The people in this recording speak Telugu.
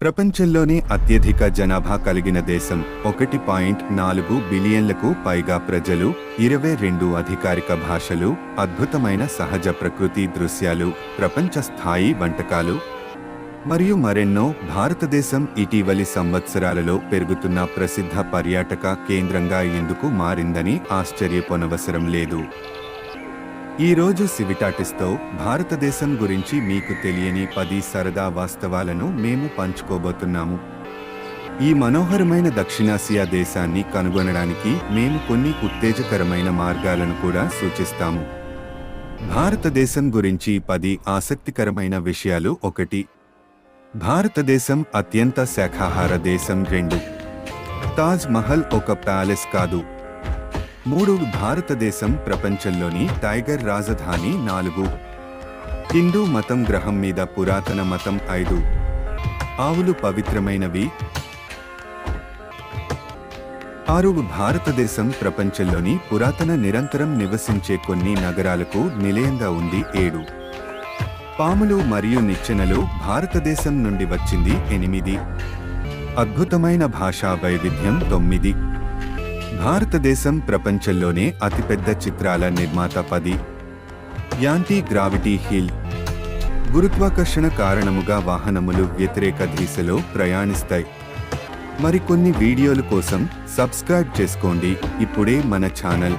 ప్రపంచంలోనే అత్యధిక జనాభా కలిగిన దేశం. ఒకటి పాయింట్ నాలుగు బిలియన్లకు పైగా ప్రజలు ఇరవై రెండు అధికారిక భాషలు అద్భుతమైన సహజ ప్రకృతి దృశ్యాలు ప్రపంచ స్థాయి వంటకాలు. మరియు మరెన్నో భారతదేశం ఇటీవలి సంవత్సరాలలో పెరుగుతున్న ప్రసిద్ధ పర్యాటక కేంద్రంగా ఎందుకు మారిందని ఆశ్చర్యపోనవసరం లేదు. ఈరోజు సివిటాటిస్తో భారతదేశం గురించి మీకు తెలియని పది సరదా వాస్తవాలను మేము పంచుకోబోతున్నాము. ఈ మనోహరమైన దక్షిణాసియా దేశాన్ని కనుగొనడానికి మేము కొన్ని ఉత్తేజకరమైన మార్గాలను కూడా సూచిస్తాము. భారతదేశం గురించి పది ఆసక్తికరమైన విషయాలు ఒకటి. భారతదేశం అత్యంత శాఖాహార దేశం రెండు. తాజ్ మహల్ ఒక ప్యాలెస్ కాదు. మూడు భారతదేశం ప్రపంచంలోని టైగర్ రాజధాని నాలుగు. హిందూ మతం గ్రహం మీద పురాతన మతం ఐదు. ఆవులు పవిత్రమైనవి. ఆరు భారతదేశం ప్రపంచంలోని పురాతన నిరంతరం నివసించే కొన్ని నగరాలకు నిలయంగా ఉంది ఏడు. పాములు మరియు నిచ్చెనలు భారతదేశం నుండి వచ్చింది ఎనిమిది. అద్భుతమైన భాషా వైవిధ్యం తొమ్మిది. భారతదేశం ప్రపంచంలోనే అతిపెద్ద చిత్రాల నిర్మాత పది. Anti gravity hill. గురుత్వాకర్షణ కారణముగా వాహనములు వ్యతిరేక దిశలో ప్రయాణిస్తాయి. మరికొన్ని వీడియోల కోసం సబ్స్క్రైబ్ చేసుకోండి. ఇప్పుడే మన ఛానల్.